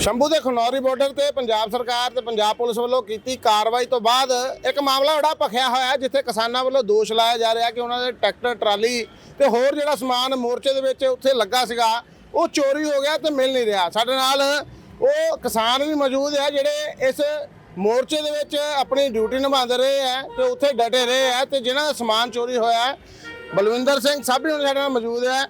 ਸ਼ੰਭੂ ਦੇ ਖਨੌਰੀ ਬਾਰਡਰ ਤੇ ਪੰਜਾਬ ਸਰਕਾਰ ਤੇ ਪੰਜਾਬ ਪੁਲਿਸ ਵੱਲੋਂ ਕੀਤੀ ਕਾਰਵਾਈ ਤੋਂ ਬਾਅਦ ਇੱਕ ਮਾਮਲਾ ਬੜਾ ਭਖਿਆ ਹੋਇਆ, ਜਿੱਥੇ ਕਿਸਾਨਾਂ ਵੱਲੋਂ ਦੋਸ਼ ਲਾਇਆ ਜਾ ਰਿਹਾ ਕਿ ਉਹਨਾਂ ਦੇ ਟਰੈਕਟਰ, ਟਰਾਲੀ ਤੇ ਹੋਰ ਜਿਹੜਾ ਸਮਾਨ ਮੋਰਚੇ ਦੇ ਵਿੱਚ ਉੱਥੇ ਲੱਗਾ ਸੀਗਾ, ਉਹ ਚੋਰੀ ਹੋ ਗਿਆ ਤੇ ਮਿਲ ਨਹੀਂ ਰਿਹਾ। ਸਾਡੇ ਨਾਲ ਉਹ ਕਿਸਾਨ ਵੀ ਮੌਜੂਦ ਹੈ, ਜਿਹੜੇ ਇਸ ਮੋਰਚੇ ਦੇ ਵਿੱਚ ਆਪਣੀ ਡਿਊਟੀ ਨਿਭਾਉਂਦੇ ਰਹੇ ਹੈ ਤੇ ਉੱਥੇ ਡਟੇ ਰਹੇ ਹੈ ਤੇ ਜਿਨ੍ਹਾਂ ਦਾ ਸਮਾਨ ਚੋਰੀ ਹੋਇਆ ਬਲਵਿੰਦਰ ਸਿੰਘ ਸਾਬੀ ਵੀ ਸਾਡੇ ਨਾਲ ਮੌਜੂਦ ਹੈ।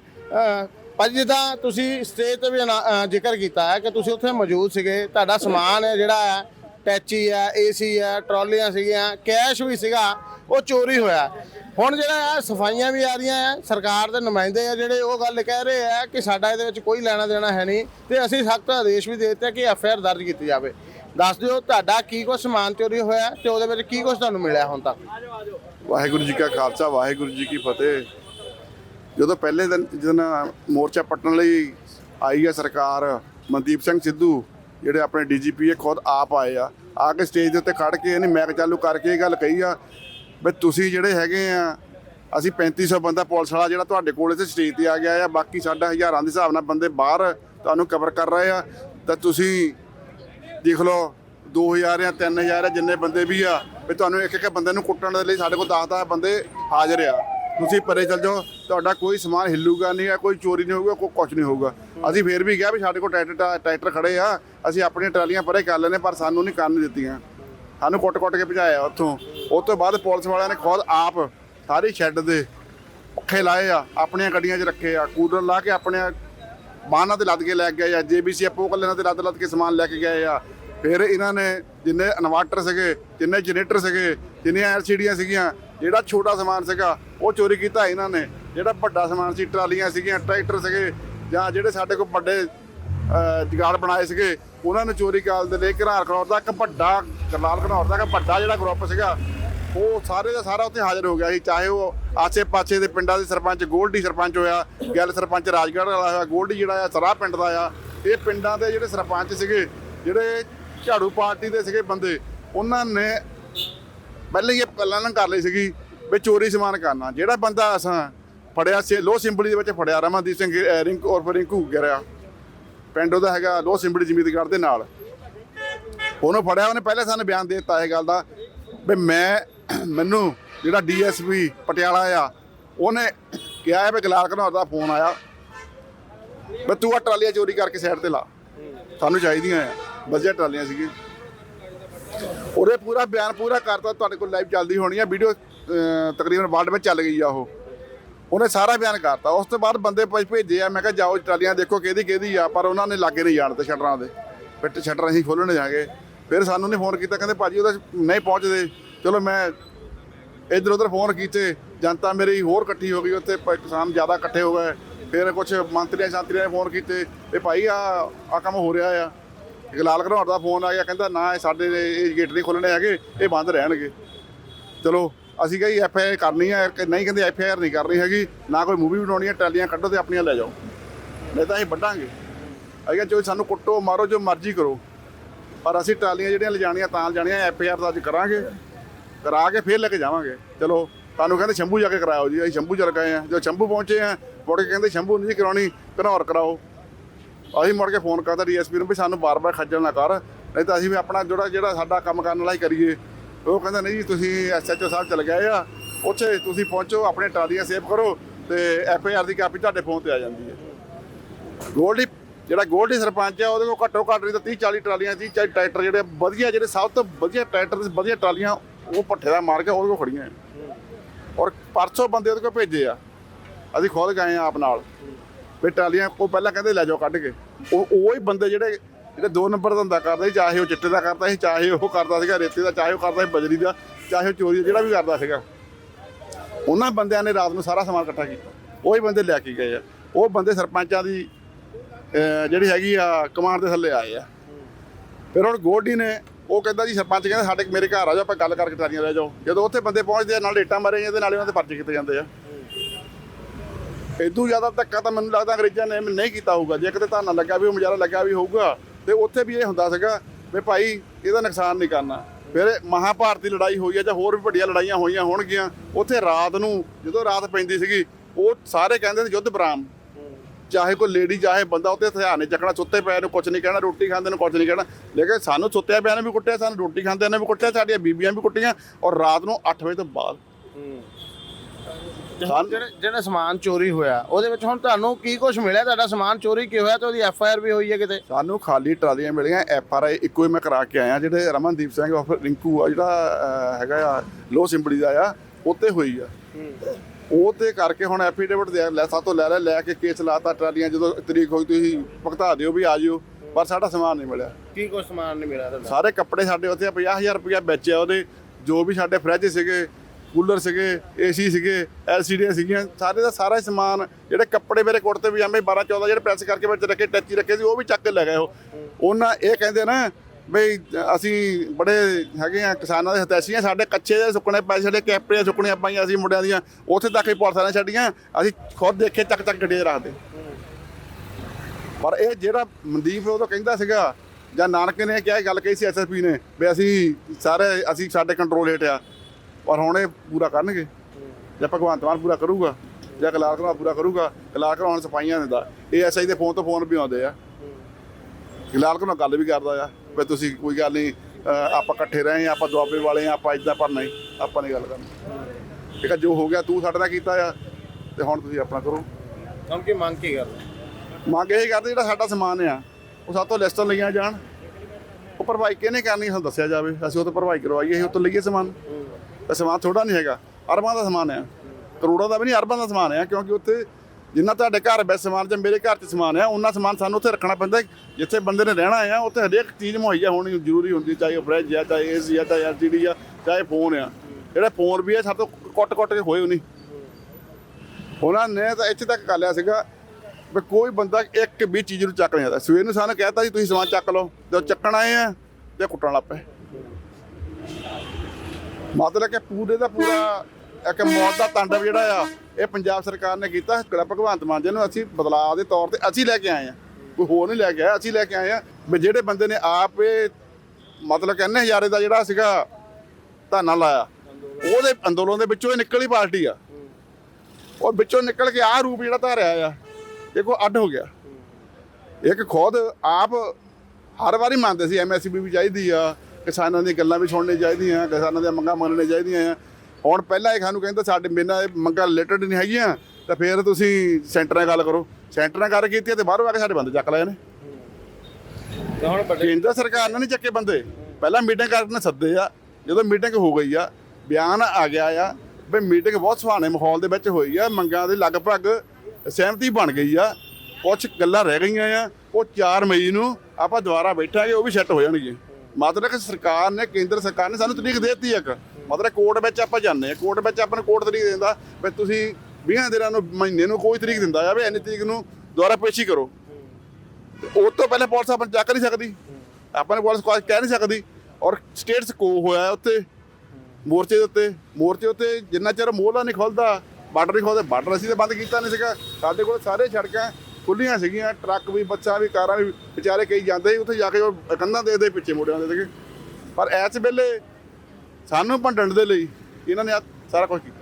ਭਾਜੀ ਜਿੱਦਾਂ ਤੁਸੀਂ ਸਟੇਜ ਤੇ ਵੀ ਅਨਾ- ਅਹ ਜ਼ਿਕਰ ਕੀਤਾ ਹੈ ਕਿ ਤੁਸੀਂ ਉੱਥੇ ਮੌਜੂਦ ਸੀਗੇ, ਤੁਹਾਡਾ ਸਮਾਨ ਹੈ ਜਿਹੜਾ ਹੈ ਟੈਚੀ ਹੈ, ਏਸੀ ਹੈ, ਟਰਾਲੀਆਂ ਸੀਗੀਆਂ, ਕੈਸ਼ ਵੀ ਸੀਗਾ, ਉਹ ਚੋਰੀ ਹੋਇਆ। ਹੁਣ ਜਿਹੜਾ ਹੈ, ਸਫਾਈਆਂ ਵੀ ਆ ਰਹੀਆਂ ਹੈ, ਸਰਕਾਰ ਦੇ ਨੁਮਾਇੰਦੇ ਆ ਜਿਹੜੇ ਉਹ ਗੱਲ ਕਹਿ ਰਹੇ ਆ ਕਿ ਸਾਡਾ ਇਹਦੇ ਵਿੱਚ ਕੋਈ ਲੈਣਾ ਦੇਣਾ ਹੈ ਨਹੀਂ ਤੇ ਅਸੀਂ ਸਖਤ ਆਦੇਸ਼ ਵੀ ਦੇ ਦਿੱਤੇ ਕਿ ਐਫ ਆਈ ਆਰ ਦਰਜ ਕੀਤੀ ਜਾਵੇ। ਦੱਸ ਦਿਓ ਤੁਹਾਡਾ ਕੀ ਕੁਛ ਸਮਾਨ ਚੋਰੀ ਹੋਇਆ ਤੇ ਉਹਦੇ ਵਿੱਚ ਕੀ ਕੁਛ ਤੁਹਾਨੂੰ ਮਿਲਿਆ ਹੁਣ ਤੱਕ? ਵਾਹਿਗੁਰੂ ਜੀ ਕਾ ਖਾਲਸਾ, ਵਾਹਿਗੁਰੂ ਜੀ ਕੀ ਫਤਿਹ। ਜਦੋਂ ਪਹਿਲੇ ਦਿਨ ਜਦੋਂ ਮੋਰਚਾ ਪੱਟਣ ਲਈ ਆਈ ਹੈ ਸਰਕਾਰ, ਮਨਦੀਪ ਸਿੰਘ ਸਿੱਧੂ, ਜਿਹੜੇ ਆਪਣੇ ਡੀਜੀਪੀ ਇਹ ਖੁਦ ਆਪ ਆਏ ਆ ਆ ਕੇ ਸਟੇਜ ਦੇ ਉੱਤੇ ਖੜ ਕੇ ਇਹਨੇ ਮੈਕ ਚਾਲੂ ਕਰਕੇ ਇਹ ਗੱਲ ਕਹੀ ਆ, ਵੀ ਤੁਸੀਂ ਜਿਹੜੇ ਹੈਗੇ ਆ, ਅਸੀਂ 3500 ਬੰਦਾ ਪੁਲਿਸ ਵਾਲਾ ਜਿਹੜਾ ਤੁਹਾਡੇ ਕੋਲ ਇੱਥੇ ਸਟੇਜ ਤੇ ਆ ਗਿਆ ਆ, ਬਾਕੀ ਸਾਡਾ ਹਜ਼ਾਰਾਂ ਦੇ ਹਿਸਾਬ ਨਾਲ ਬੰਦੇ ਬਾਹਰ ਤੁਹਾਨੂੰ ਕਵਰ ਕਰ ਰਹੇ ਆ, ਤਾਂ ਤੁਸੀਂ ਦੇਖ ਲਓ 2000 ਜਾਂ 3000 ਆ ਜਿੰਨੇ ਬੰਦੇ ਵੀ ਆ, ਵੀ ਤੁਹਾਨੂੰ ਇੱਕ ਇੱਕ ਬੰਦੇ ਨੂੰ ਕੁੱਟਣ ਦੇ ਲਈ ਸਾਡੇ ਕੋਲ 10-10 ਬੰਦੇ ਹਾਜ਼ਰ ਆ। ਤੁਸੀਂ ਪਰੇ ਚੱਲ ਜਾਓ, ਤੁਹਾਡਾ ਕੋਈ ਸਮਾਨ ਹਿੱਲੂਗਾ ਨਹੀਂ ਆ ਕੋਈ ਚੋਰੀ ਨਹੀਂ ਹੋਊਗਾ, ਕੋਈ ਕੁਝ ਨਹੀਂ ਹੋਊਗਾ। ਅਸੀਂ ਫੇਰ ਵੀ ਕਿਹਾ ਵੀ ਸਾਡੇ ਕੋਲ ਟਰੈਕਟਰ ਟਰੈਕਟਰ ਖੜੇ ਆ, ਅਸੀਂ ਆਪਣੀਆਂ ਟਰਾਲੀਆਂ ਪਰੇ ਕਰ ਲੈਨੇ ਪਰ ਸਾਨੂੰ ਨਹੀਂ ਕਰਨ ਦਿੱਤੀਆਂ। ਸਾਨੂੰ ਕੁੱਟ-ਕੁੱਟ ਕੇ ਭਜਾਇਆ ਉੱਥੋਂ। ਉਸ ਤੋਂ ਬਾਅਦ ਪੁਲਿਸ ਵਾਲਿਆਂ ਨੇ ਖੁਦ ਆਪ ਸਾਰੀ ਸ਼ੈੱਡ ਦੇ ਪੱਖੇ ਲਾਏ ਆ, ਆਪਣੀਆਂ ਗੱਡੀਆਂ 'ਚ ਰੱਖੇ ਆ, ਕੂਲਰ ਲਾ ਕੇ ਆਪਣੇ ਬਾਹਾਂ ਤੇ ਲੱਦ ਕੇ ਲੈ ਕੇ ਗਏ ਆ, ਜੀਬੀਸੀ ਆਪੋ ਕੱਲਿਆਂ ਤੇ ਲੱਦ ਲੱਦ ਕੇ ਸਮਾਨ ਲੈ ਕੇ ਗਏ ਆ। ਫਿਰ ਇਹਨਾਂ ਨੇ ਜਿੰਨੇ ਇਨਵਰਟਰ ਸੀਗੇ, ਜਿੰਨੇ ਜਨਰੇਟਰ ਸੀਗੇ, ਜਿੰਨੀਆਂ ਐਲਸੀਡੀਆਂ ਸੀਗੀਆਂ ਜਿਹੜਾ ਛੋਟਾ ਸਮਾਨ ਸੀਗਾ, ਉਹ ਚੋਰੀ ਕੀਤਾ ਇਹਨਾਂ ਨੇ। ਜਿਹੜਾ ਵੱਡਾ ਸਮਾਨ ਸੀ, ਟਰਾਲੀਆਂ ਸੀਗੀਆਂ, ਟਰੈਕਟਰ ਸੀਗੇ, ਜਾਂ ਜਿਹੜੇ ਸਾਡੇ ਕੋਲ ਵੱਡੇ ਜਗਾੜ ਬਣਾਏ ਸੀਗੇ, ਉਹਨਾਂ ਨੂੰ ਚੋਰੀ ਕਰਨ ਦੇ ਲਈ ਘਰਾਰ ਘਨੌਰ ਦਾ ਇੱਕ ਵੱਡਾ, ਕਰਨਾਲ ਘਨੌਰ ਦਾ ਇੱਕ ਵੱਡਾ ਜਿਹੜਾ ਗਰੁੱਪ ਸੀਗਾ, ਉਹ ਸਾਰੇ ਦਾ ਸਾਰਾ ਉੱਥੇ ਹਾਜ਼ਰ ਹੋ ਗਿਆ ਸੀ। ਚਾਹੇ ਉਹ ਆਸੇ-ਪਾਸੇ ਦੇ ਪਿੰਡਾਂ ਦੇ ਸਰਪੰਚ, ਗੋਲਡੀ ਸਰਪੰਚ ਹੋਇਆ, ਗੱਲ ਸਰਪੰਚ ਰਾਜਗੜ੍ਹ ਵਾਲਾ ਹੋਇਆ, ਗੋਲਡੀ ਜਿਹੜਾ ਆ, ਸਰਾਹ ਪਿੰਡ ਦਾ ਆ, ਇਹ ਪਿੰਡਾਂ ਦੇ ਜਿਹੜੇ ਸਰਪੰਚ ਸੀਗੇ, ਜਿਹੜੇ ਝਾੜੂ ਪਾਰਟੀ ਦੇ ਸੀਗੇ ਬੰਦੇ, ਉਹਨਾਂ ਨੇ ਪਹਿਲੇ ਹੀ ਇਹ ਪਲਾਨ ਕਰ ਲਈ ਸੀਗੀ ਵੀ ਚੋਰੀ ਸਮਾਨ ਕਰਨਾ। ਜਿਹੜਾ ਬੰਦਾ ਅਸਾਂ ਫੜਿਆ ਸੀ ਲੋ ਸਿੰਬਲੀ ਦੇ ਵਿੱਚ ਫੜਿਆ ਰਮਨਦੀਪ ਸਿੰਘ ਰਿੰਕੂ ਔਰ ਰਿੰਕੂ ਗਿਰਿਆ। ਪਿੰਡ ਉਹਦਾ ਹੈਗਾ ਲੋ ਸਿੰਬਲੀ ਜ਼ਮੀਦਗੜ੍ਹ ਦੇ ਨਾਲ। ਉਹਨੂੰ ਫੜਿਆ ਉਹਨੇ ਪਹਿਲੇ ਸਾਨੂੰ ਬਿਆਨ ਦੇ ਦਿੱਤਾ ਇਹ ਗੱਲ ਦਾ ਵੀ ਮੈਂ ਮੈਨੂੰ ਜਿਹੜਾ ਡੀਐਸਪੀ ਪਟਿਆਲਾ ਆ ਉਹਨੇ ਕਿਹਾ ਹੈ ਵੀ ਗਲਾਲ ਘਨੌਰ ਦਾ ਫੋਨ ਆਇਆ ਵੀ ਤੂੰ ਆ ਟਰਾਲੀਆਂ ਚੋਰੀ ਕਰਕੇ ਸਾਈਡ ਤੇ ਲਾ। ਸਾਨੂੰ ਚਾਹੀਦੀਆਂ ਆ ਵਧੀਆ ਟਰਾਲੀਆਂ ਸੀਗੀਆਂ। ਉਹਦੇ ਪੂਰਾ ਬਿਆਨ ਪੂਰਾ ਕਰਤਾ, ਤੁਹਾਡੇ ਕੋਲ ਲਾਈਵ ਚੱਲਦੀ ਹੋਣੀ ਆ ਵੀਡੀਓ ਤਕਰੀਬਨ ਵਰਲਡ ਵਿੱਚ ਚੱਲ ਗਈ ਆ ਉਹ। ਉਹਨੇ ਸਾਰਾ ਬਿਆਨ ਕਰਤਾ। ਉਸ ਤੋਂ ਬਾਅਦ ਬੰਦੇ ਭੇਜ ਭੇਜੇ ਆ, ਮੈਂ ਕਿਹਾ ਜਾਓ ਟਰਾਲੀਆਂ ਦੇਖੋ ਕਿਹਦੀ ਕਿਹਦੀ ਆ, ਪਰ ਉਹਨਾਂ ਨੇ ਲਾਗੇ ਨਹੀਂ ਜਾਣ ਤੇ ਸ਼ਟਰਾਂ ਦੇ। ਫਿਰ ਸ਼ਟਰ ਅਸੀਂ ਖੋਲਣ ਜਾਗੇ। ਫਿਰ ਸਾਨੂੰ ਨੇ ਫੋਨ ਕੀਤਾ, ਕਹਿੰਦੇ ਭਾਜੀ ਉਹਦਾ ਨਹੀਂ ਪਹੁੰਚਦੇ। ਚਲੋ ਮੈਂ ਇੱਧਰ ਉੱਧਰ ਫੋਨ ਕੀਤੇ, ਜਨਤਾ ਮੇਰੀ ਹੋਰ ਇਕੱਠੀ ਹੋ ਗਈ, ਉੱਥੇ ਕਿਸਾਨ ਜ਼ਿਆਦਾ ਇਕੱਠੇ ਹੋ ਗਏ। ਫਿਰ ਕੁਝ ਮੰਤਰੀਆਂ ਸ਼ਾਂਤਰੀਆਂ ਨੇ ਫੋਨ ਕੀਤੇ, ਵੀ ਭਾਈ ਆ ਆ ਕੰਮ ਹੋ ਰਿਹਾ ਆ। ਲਾਲ ਘਨੌਰ ਦਾ ਫੋਨ ਆ ਗਿਆ, ਕਹਿੰਦਾ ਨਾ ਇਹ ਸਾਡੇ ਇਹ ਗੇਟ ਨਹੀਂ ਖੋਲਣੇ ਹੈਗੇ, ਇਹ ਬੰਦ ਰਹਿਣਗੇ। ਚਲੋ, ਅਸੀਂ ਕਹੀ ਐਫ ਆਈ ਆਰ ਕਰਨੀ ਹੈ ਕਿ ਨਹੀਂ ਕਹਿੰਦੇ ਐਫ ਆਈ ਆਰ ਨਹੀਂ ਕਰਨੀ ਹੈਗੀ, ਨਾ ਕੋਈ ਮੂਵੀ ਬਣਾਉਣੀ ਹੈ ਟਰਾਲੀਆਂ ਕੱਢੋ ਤੇ ਆਪਣੀਆਂ ਲੈ ਜਾਓ। ਨਹੀਂ ਤਾਂ ਅਸੀਂ ਵੱਢਾਂਗੇ। ਅਈਆਂ ਜੋ ਸਾਨੂੰ ਕੁੱਟੋ, ਮਾਰੋ, ਜੋ ਮਰਜ਼ੀ ਕਰੋ। ਪਰ ਅਸੀਂ ਟਰਾਲੀਆਂ ਜਿਹੜੀਆਂ ਲਿਜਾਣੀਆਂ ਤਾਂ ਲਿਜਾਣੀਆਂ ਐਫ ਆਈ ਆਰ ਦਰਜ ਕਰਾਂਗੇ। ਕਰਾ ਕੇ ਫੇਰ ਲੈ ਕੇ ਜਾਵਾਂਗੇ। ਚਲੋ, ਤੁਹਾਨੂੰ ਕਹਿੰਦੇ ਸ਼ੰਭੂ ਜਾ ਕੇ ਕਰਾਓ ਜੀ, ਅਸੀਂ ਸ਼ੰਭੂ ਚਲ ਗਏ ਆ। ਜਦੋਂ ਸ਼ੰਭੂ ਪਹੁੰਚੇ ਆ, ਮੁੜ ਕੇ ਕਹਿੰਦੇ ਸ਼ੰਭੂ ਨਹੀਂ ਜੀ ਕਰਾਉਣੀ, ਘਨੌਰ ਕਰਾਓ। ਅਸੀਂ ਮੁੜ ਕੇ ਫੋਨ ਕਰਦਾ ਡੀਐਸਪੀ ਨੂੰ ਵੀ ਸਾਨੂੰ ਬਾਰ-ਬਾਰ ਖੱਜਲ ਨਾ ਕਰ, ਨਹੀਂ ਤਾਂ ਅਸੀਂ ਵੀ ਆਪਣਾ ਜਿਹੜਾ ਜਿਹੜਾ ਸਾਡਾ ਕੰਮ ਕਰਨ ਵਾਲਾ ਹੀ ਕਰੀਏ। ਉਹ ਕਹਿੰਦਾ, ਨਹੀਂ ਜੀ, ਤੁਸੀਂ ਐਸਐਚਓ ਸਾਹਿਬ ਚਲੇ ਗਏ ਆ, ਉੱਥੇ ਤੁਸੀਂ ਪਹੁੰਚੋ, ਆਪਣੇ ਟਰਾਲੀਆਂ ਸੇਵ ਕਰੋ ਤੇ ਐਫ ਆਈ ਆਰ ਦੀ ਕਾਪੀ ਤੁਹਾਡੇ ਫੋਨ ਤੇ ਆ ਜਾਂਦੀ ਹੈ। ਗੋਲਡੀ, ਜਿਹੜਾ ਗੋਲਡੀ ਸਰਪੰਚ ਆ, ਉਹਦੇ ਕੋਲ ਘੱਟੋ ਘੱਟ ਨਹੀਂ ਤਾਂ 30 40 ਟਰਾਲੀਆਂ 30 40 ਟਰੈਕਟਰ ਜਿਹੜੇ ਵਧੀਆ, ਜਿਹੜੇ ਸਭ ਤੋਂ ਵਧੀਆ ਟਰੈਕਟਰ, ਵਧੀਆ ਟਰਾਲੀਆਂ, ਉਹ ਪੱਠੇ ਦਾ ਮਾਰ ਕੇ ਉਹਦੇ ਕੋਲ ਖੜੀਆਂ ਔਰ ਪਰਸੋਂ ਬੰਦੇ ਉਹਦੇ ਕੋਲ ਭੇਜੇ ਆ। ਅਸੀਂ ਖੁਦ ਗਏ ਆ ਆਪ ਨਾਲ। ਵੀ ਟਰਾਲੀਆਂ ਉਹ ਪਹਿਲਾਂ ਕਹਿੰਦੇ ਲੈ ਜਾਓ ਕੱਢ ਕੇ। ਉਹ ਉਹ ਹੀ ਬੰਦੇ ਜਿਹੜੇ ਜਿਹੜੇ ਦੋ ਨੰਬਰ ਦਾ ਧੰਦਾ ਕਰਦੇ ਸੀ, ਚਾਹੇ ਉਹ ਚਿੱਟੇ ਦਾ ਕਰਦਾ ਸੀ, ਚਾਹੇ ਉਹ ਕਰਦਾ ਸੀਗਾ ਰੇਤੇ ਦਾ, ਚਾਹੇ ਉਹ ਕਰਦਾ ਸੀ ਬਜਰੀ ਦਾ, ਚਾਹੇ ਉਹ ਚੋਰੀ ਦਾ, ਜਿਹੜਾ ਵੀ ਕਰਦਾ ਸੀਗਾ। ਉਹਨਾਂ ਬੰਦਿਆਂ ਨੇ ਰਾਤ ਨੂੰ ਸਾਰਾ ਸਮਾਨ ਇਕੱਠਾ ਕੀਤਾ। ਉਹ ਹੀ ਬੰਦੇ ਲੈ ਕੇ ਗਏ ਆ। ਉਹ ਬੰਦੇ ਸਰਪੰਚਾਂ ਦੀ ਜਿਹੜੀ ਹੈਗੀ ਆ, ਕਮਾਂਡ ਦੇ ਥੱਲੇ ਆਏ ਆ। ਫਿਰ ਹੁਣ ਗੋਡੀ ਨੇ ਉਹ ਕਹਿੰਦਾ ਜੀ, ਸਰਪੰਚ ਕਹਿੰਦਾ ਸਾਡੇ ਮੇਰੇ ਘਰ ਆ ਜਾਓ, ਆਪਾਂ ਗੱਲ ਕਰਕੇ ਟਰਾਲੀਆਂ ਲੈ ਜਾਓ। ਜਦੋਂ ਉੱਥੇ ਬੰਦੇ ਪਹੁੰਚਦੇ ਆ, ਨਾਲ ਡੇਟਾਂ ਮਾਰੇ ਜਾਂਦੇ ਨਾਲੇ ਉਹਨਾਂ ਦੇ ਪਰਚੇ ਕੀਤੇ ਜਾਂਦੇ ਆ। ਇਦੋਂ ਜ਼ਿਆਦਾ ਧੱਕਾ ਤਾਂ ਮੈਨੂੰ ਲੱਗਦਾ ਅੰਗਰੇਜ਼ਾਂ ਨੇ ਨਹੀਂ ਕੀਤਾ ਹੋਊਗਾ। ਜੇ ਕਿਤੇ ਤੁਹਾਨੂੰ ਲੱਗਾ ਵੀ, ਉਹ ਮੁਜ਼ਾਰਾ ਲੱਗਾ ਵੀ ਹੋਊਗਾ, ਤੇ ਉੱਥੇ ਵੀ ਇਹ ਹੁੰਦਾ ਸੀਗਾ ਵੀ ਭਾਈ ਇਹਦਾ ਨੁਕਸਾਨ ਨਹੀਂ ਕਰਨਾ। ਫਿਰ ਮਹਾਭਾਰਤੀ ਲੜਾਈ ਹੋਈ ਹੈ ਜਾਂ ਹੋਰ ਵੀ ਵੱਡੀਆਂ ਲੜਾਈਆਂ ਹੋਈਆਂ ਹੋਣਗੀਆਂ, ਉੱਥੇ ਰਾਤ ਨੂੰ ਜਦੋਂ ਰਾਤ ਪੈਂਦੀ ਸੀਗੀ, ਉਹ ਸਾਰੇ ਕਹਿੰਦੇ ਸੀ ਯੁੱਧ ਬਰਾਮ। ਚਾਹੇ ਕੋਈ ਲੇਡੀ, ਚਾਹੇ ਬੰਦਾ ਉੱਤੇ ਹਥਿਆਰ ਨਹੀਂ ਚੱਕਣਾ, ਸੁੱਤੇ ਪਏ ਨੂੰ ਕੁਝ ਨਹੀਂ ਕਹਿਣਾ, ਰੋਟੀ ਖਾਂਦੇ ਨੂੰ ਕੁਝ ਨਹੀਂ ਕਹਿਣਾ। ਲੇਕਿਨ ਸਾਨੂੰ ਸੁੱਤਿਆ ਪਿਆ ਨੇ ਵੀ ਕੁੱਟਿਆ, ਸਾਨੂੰ ਰੋਟੀ ਖਾਂਦੇ ਨੇ ਵੀ ਕੁੱਟਿਆ, ਸਾਡੀਆਂ ਬੀਬੀਆਂ ਵੀ ਕੁੱਟੀਆਂ, ਔਰ ਰਾਤ ਨੂੰ 8 ਵਜੇ ਤੋਂ ਬਾਅਦ ਜਿਹੜੇ ਜਿਹੜਾ ਸਮਾਨ ਚੋਰੀ ਹੋਇਆ ਉਹਦੇ ਵਿੱਚ ਹੁਣ ਤੁਹਾਨੂੰ ਕੀ ਕੁਝ ਮਿਲਿਆ? ਤੁਹਾਡਾ ਸਮਾਨ ਚੋਰੀ ਕੀ ਹੋਇਆ ਤੇ ਉਹਦੀ ਐਫ ਆਈ ਆਰ ਵੀ ਹੋਈ ਹੈ ਕਿਤੇ? ਸਾਨੂੰ ਖਾਲੀ ਟਰਾਲੀਆਂ ਮਿਲੀਆਂ ਐਫ ਆਰ ਆਈ ਇੱਕੋ ਹੀ ਮੈਂ ਕਰਾ ਕੇ ਆਇਆ ਜਿਹੜੇ ਰਮਨਦੀਪ ਸਿੰਘ ਆਫ ਰਿੰਕੂ ਆ ਜਿਹੜਾ ਹੈਗਾ ਆ ਲੋ ਸਿੰਬੜੀ ਦਾ ਆ ਉੱਤੇ ਹੋਈ ਆ। ਉਹ ਤੇ ਕਰਕੇ ਹੁਣ ਐਫੀਡੇਵਿਟ ਦੇ ਲੈ ਸਾਤੋਂ ਲੈ ਲੈ ਲੈ ਕੇ ਕੇਸ ਲਾਤਾ ਟਰਾਲੀਆਂ ਜਦੋਂ ਤਰੀਕ ਹੋਈ ਤੁਸੀਂ ਭੁਗਤਾ ਦਿਓ ਵੀ ਆ ਜਿਓ ਪਰ ਸਾਡਾ ਸਮਾਨ ਨਹੀਂ ਮਿਲਿਆ। ਕੀ ਕੁਝ ਸਮਾਨ ਨਹੀਂ ਮਿਲਿਆ ਤੁਹਾਡਾ? ਸਾਰੇ ਕੱਪੜੇ ਸਾਡੇ ਉੱਥੇ 50000 ਰੁਪਇਆ ਵੇਚਿਆ ਉਹਦੇ ਜੋ ਵੀ ਸਾਡੇ ਫਰਿੱਜ ਸੀਗੇ ਕੂਲਰ ਸੀਗੇ, ਏਸੀ ਸੀਗੇ, ਐਲਸੀਡੀਆਂ ਸੀਗੀਆਂ, ਸਾਰੇ ਦਾ ਸਾਰਾ ਸਮਾਨ, ਜਿਹੜੇ ਕੱਪੜੇ ਮੇਰੇ ਕੋਟ ਤੇ ਵੀ ਐਵੇਂ 12 14 ਜਿਹੜੇ ਪ੍ਰੈਸ ਕਰਕੇ ਵਿੱਚ ਰੱਖੇ, ਟੈਚੀ ਰੱਖੇ ਸੀ, ਉਹ ਵੀ ਚੱਕ ਕੇ ਲੈ ਗਏ ਉਹ। ਉਹਨਾਂ ਇਹ ਕਹਿੰਦੇ ਨਾ, ਬਈ ਅਸੀਂ ਬੜੇ ਹੈਗੇ ਆ ਕਿਸਾਨਾਂ ਦੇ ਹਤੈਸ਼ੀ ਆ, ਸਾਡੇ ਕੱਚੇ ਦੇ ਸੁੱਕਣੇ ਪੈ ਸਾਡੇ ਕੈਪਰੀਆਂ ਸੁੱਕਣੀਆਂ ਪਾਈਆਂ ਅਸੀਂ ਮੁੰਡਿਆਂ ਦੀਆਂ, ਉੱਥੇ ਤੱਕ ਹੀ ਪੁਲਿਸਾਂ ਨੇ ਛੱਡੀਆਂ, ਅਸੀਂ ਖੁਦ ਦੇਖੇ, ਚੱਕ ਚੱਕ ਗੱਡੀਆਂ 'ਚ ਰੱਖਦੇ ਪਰ ਇਹ ਜਿਹੜਾ ਮਨਦੀਪ ਉਹ ਤਾਂ ਕਹਿੰਦਾ ਸੀਗਾ, ਜਾਂ ਨਾਨਕ ਨੇ ਕਿਹਾ ਗੱਲ ਕਹੀ ਸੀ ਐਸਐਸਪੀ ਨੇ, ਵੀ ਅਸੀਂ ਸਾਰੇ, ਅਸੀਂ ਸਾਡੇ ਕੰਟਰੋਲ ਹੇਠ ਆ। ਪਰ ਹੁਣ ਇਹ ਪੂਰਾ ਕਰਨਗੇ। ਜਾਂ ਭਗਵੰਤ ਮਾਨ ਪੂਰਾ ਕਰੂਗਾ ਜਾਂ ਕਲਾਰ ਘਰਾਂ ਪੂਰਾ ਕਰੂਗਾ ਕਲਾਰ ਹੁਣ ਸਫਾਈਆਂ ਦਿੰਦਾ। ਇਹ ਐਸਆਈ ਦੇ ਫੋਨ ਤੋਂ ਫੋਨ ਵੀ ਆਉਂਦੇ ਆ। ਕਲਾਰ ਘਰਾਂ ਗੱਲ ਵੀ ਕਰਦਾ ਆ ਵੀ ਤੁਸੀਂ ਕੋਈ ਗੱਲ ਨਹੀਂ ਆਪਾਂ ਇਕੱਠੇ ਰਹੇ ਆ ਆਪਾਂ ਦੁਆਬੇ ਵਾਲੇ ਆ ਆਪਾਂ ਇਦਾਂ ਪਰ ਨਹੀਂ ਆਪਾਂ ਨਹੀਂ ਗੱਲ ਕਰਨੀ। ਆ ਜੋ ਹੋ ਗਿਆ ਤੂੰ ਸਾਡੇ ਨਾਲ ਕੀਤਾ ਆ ਤੇ ਹੁਣ ਤੁਸੀਂ ਆਪਣਾ ਕਰੋ। ਹੁਣ ਕੀ ਮੰਗ ਕੀ ਕਰਦੇ? ਮੰਗ ਇਹ ਕਰਦੇ ਜਿਹੜਾ ਸਾਡਾ ਸਮਾਨ ਆ ਉਹ ਸਾਤੋਂ ਲਿਸਟਾਂ ਲਈਆਂ ਜਾਣ। ਉਹ ਭਰਵਾਈ ਕਿਹਨੇ ਕਰਨੀ ਸਾਨੂੰ ਦੱਸਿਆ ਜਾਵੇ। ਅਸੀਂ ਉਹ ਤੋਂ ਭਰਵਾਈ ਕਰਵਾਈਏ ਅਸੀਂ ਉਹ ਤੋਂ ਲਈਏ ਸਮਾਨ। ਤਾਂ ਸਮਾਨ ਥੋੜਾ ਨਹੀਂ ਹੈਗਾ। ਅਰਬਾਂ ਦਾ ਸਮਾਨ ਆ। ਕਰੋੜਾਂ ਦਾ ਵੀ ਨਹੀਂ, ਅਰਬਾਂ ਦਾ ਸਮਾਨ ਆ, ਕਿਉਂਕਿ ਉੱਥੇ ਜਿੰਨਾ ਤੁਹਾਡੇ ਘਰ ਬੈ ਸਮਾਨ ਜਾਂ ਮੇਰੇ ਘਰ 'ਚ ਸਮਾਨ ਆ ਉਹਨਾਂ ਸਮਾਨ ਸਾਨੂੰ ਉੱਥੇ ਰੱਖਣਾ ਪੈਂਦਾ ਜਿੱਥੇ ਬੰਦੇ ਨੇ ਰਹਿਣਾ ਆ, ਉੱਥੇ ਹਰੇਕ ਚੀਜ਼ ਮੁਹੱਈਆ ਹੋਣੀ ਜ਼ਰੂਰੀ ਹੁੰਦੀ, ਚਾਹੇ ਉਹ ਫਰਿੱਜ ਆ, ਚਾਹੇ ਏਸੀ ਆ, ਚਾਹੇ ਐਲਸੀਡੀ ਆ, ਚਾਹੇ ਫੋਨ ਆ। ਜਿਹੜਾ ਫੋਨ ਵੀ ਆ ਸਭ ਤੋਂ ਕੁੱਟ-ਕੁੱਟ ਕੇ ਹੋਏ ਨਹੀਂ। ਉਹਨਾਂ ਨੇ ਤਾਂ ਇੱਥੇ ਤੱਕ ਕਰ ਲਿਆ ਸੀਗਾ ਵੀ ਕੋਈ ਬੰਦਾ ਇੱਕ ਵੀ ਚੀਜ਼ ਨੂੰ ਚੱਕ ਨਹੀਂ ਸਕਦਾ। ਸਵੇਰ ਨੂੰ ਸਾਨੂੰ ਕਹਿਤਾ ਜੀ, ਤੁਸੀਂ ਸਮਾਨ ਚੱਕ ਲਓ। ਜਦੋਂ ਚੱਕਣ ਆਏ ਆ, ਤੇ ਕੁੱਟਣ ਲੱਗ ਪਏ। ਮਤਲਬ ਕਿ ਪੂਰੇ ਦਾ ਪੂਰਾ ਇੱਕ ਮੌਤ ਦਾ ਤਾਂਡਵ ਜਿਹੜਾ ਆ, ਇਹ ਪੰਜਾਬ ਸਰਕਾਰ ਨੇ ਕੀਤਾ ਕਿਹੜਾ ਭਗਵੰਤ ਮਾਨ ਜੀ ਨੂੰ ਅਸੀਂ ਬਦਲਾਅ ਦੇ ਤੌਰ ਤੇ ਅਸੀਂ ਲੈ ਕੇ ਆਏ ਆ। ਕੋਈ ਹੋਰ ਨਹੀਂ ਲੈ ਕੇ ਆਇਆ, ਅਸੀਂ ਲੈ ਕੇ ਆਏ ਆ। ਵੀ ਜਿਹੜੇ ਬੰਦੇ ਨੇ ਆਪ ਇਹ ਮਤਲਬ ਕਹਿੰਦੇ ਹਜ਼ਾਰੇ ਦਾ ਜਿਹੜਾ ਸੀਗਾ ਧਾਨਾ ਲਾਇਆ, ਉਹਦੇ ਅੰਦੋਲਨ ਦੇ ਵਿੱਚੋਂ ਇਹ ਨਿਕਲੀ ਪਾਰਟੀ ਆ। ਉਹ ਵਿੱਚੋਂ ਨਿਕਲ ਕੇ ਆਹ ਰੂਪ ਜਿਹੜਾ ਧਾਰਿਆ ਆ, ਦੇਖੋ ਅੱਡ ਹੋ ਗਿਆ। ਇੱਕ ਖੁਦ ਆਪ ਹਰ ਵਾਰੀ ਮੰਨਦੇ ਸੀ ਐਮਐਸਪੀ ਵੀ ਚਾਹੀਦੀ ਆ ਕਿਸਾਨਾਂ ਦੀਆਂ ਗੱਲਾਂ ਵੀ ਸੁਣਨੀ ਚਾਹੀਦੀਆਂ, ਕਿਸਾਨਾਂ ਦੀਆਂ ਮੰਗਾਂ ਮੰਨਣੀਆਂ ਚਾਹੀਦੀਆਂ ਆ। ਹੁਣ ਪਹਿਲਾਂ ਇਹ ਸਾਨੂੰ ਕਹਿੰਦਾ ਸਾਡੇ ਮੇਨਾ ਇਹ ਮੰਗਾਂ ਰਿਲੇਟਡ ਨਹੀਂ ਹੈਗੀਆਂ, ਤਾਂ ਫਿਰ ਤੁਸੀਂ ਸੈਂਟਰ ਨਾਲ ਗੱਲ ਕਰੋ। ਸੈਂਟਰ ਨਾਲ ਗੱਲ ਕੀਤੀ ਆ ਤੇ ਬਾਹਰੋਂ ਆ ਕੇ ਸਾਡੇ ਬੰਦੇ ਚੱਕ ਲਏ ਨੇ। ਤਾਂ ਹੁਣ ਕੇਂਦਰ ਸਰਕਾਰ ਨੇ ਨਹੀਂ ਚੱਕੇ ਬੰਦੇ। ਪਹਿਲਾਂ ਮੀਟਿੰਗ ਕਰਨ ਸੱਦੇ ਆ, ਜਦੋਂ ਮੀਟਿੰਗ ਹੋ ਗਈ ਆ, ਬਿਆਨ ਆ ਗਿਆ ਆ, ਵੀ ਮੀਟਿੰਗ ਬਹੁਤ ਸੁਹਾਣੇ ਮਾਹੌਲ ਦੇ ਵਿੱਚ ਹੋਈ ਆ, ਮੰਗਾਂ ਦੇ ਲਗਭਗ ਸਹਿਮਤੀ ਬਣ ਗਈ ਆ। ਕੁਝ ਗੱਲਾਂ ਰਹਿ ਗਈਆਂ ਆ, ਉਹ 4 ਮਈ ਨੂੰ ਆਪਾਂ ਦੁਬਾਰਾ ਬੈਠਾਂਗੇ, ਉਹ ਵੀ ਸੈੱਟ ਹੋ ਜਾਣਗੀਆਂ। ਮਤਲਬ ਕਿ ਸਰਕਾਰ ਨੇ, ਕੇਂਦਰ ਸਰਕਾਰ ਨੇ ਸਾਨੂੰ ਤਰੀਕ ਦੇ ਦਿੱਤੀ ਇੱਕ। ਮਤਲਬ ਕੋਰਟ ਵਿੱਚ ਆਪਾਂ ਜਾਂਦੇ ਆ। ਕੋਰਟ ਵਿੱਚ ਆਪਾਂ ਨੂੰ ਕੋਰਟ ਤਰੀਕ ਦਿੰਦਾ। ਵੀ ਤੁਸੀਂ 20 ਦਿਨਾਂ ਨੂੰ, ਮਹੀਨੇ ਨੂੰ ਕੋਈ ਤਰੀਕ ਦਿੰਦਾ ਜਾਵੇ ਵੀ ਇੰਨੀ ਤਰੀਕ ਨੂੰ ਦੁਬਾਰਾ ਪੇਸ਼ੀ ਕਰੋ। ਉਹ ਤੋਂ ਪਹਿਲਾਂ ਪੁਲਿਸ ਆਪਾਂ ਨੂੰ ਚੱਕ ਨਹੀਂ ਸਕਦੀ। ਆਪਾਂ ਨੇ ਪੁਲਿਸ ਕੁਝ ਕਹਿ ਨਹੀਂ ਸਕਦੀ। ਔਰ ਸਟੇਟਸ ਕੋ ਹੋਇਆ ਹੈ ਉੱਤੇ ਮੋਰਚੇ ਦੇ ਉੱਤੇ। ਮੋਰਚੇ ਉੱਤੇ ਜਿੰਨਾ ਚਿਰ ਮੋਹਲਾ ਨਹੀਂ ਖੁੱਲਦਾ, ਬਾਰਡਰ ਨਹੀਂ ਖੁੱਲਦਾ, ਬਾਰਡਰ ਅਸੀਂ ਤਾਂ ਬੰਦ ਕੀਤਾ ਨਹੀਂ ਸੀਗਾ। ਸਾਡੇ ਕੋਲ ਸਾਰੇ ਸੜਕਾਂ ਖੁੱਲੀਆਂ ਸੀਗੀਆਂ, ਟਰੱਕ ਵੀ, ਬੱਸਾਂ ਵੀ, ਕਾਰਾਂ ਵੀ, ਵਿਚਾਰੇ ਕਈ ਜਾਂਦੇ ਸੀ, ਉੱਥੇ ਜਾ ਕੇ ਉਹ ਕੰਧਾਂ ਦੇ ਦੇ ਪਿੱਛੇ ਮੁੜਿਆਂ ਦੇ ਸੀਗੇ। ਪਰ ਐਸ ਵੇਲੇ ਸਾਨੂੰ ਭੰਡਣ ਦੇ ਲਈ ਇਹਨਾਂ ਨੇ ਸਾਰਾ ਕੁਝ ਕੀਤਾ।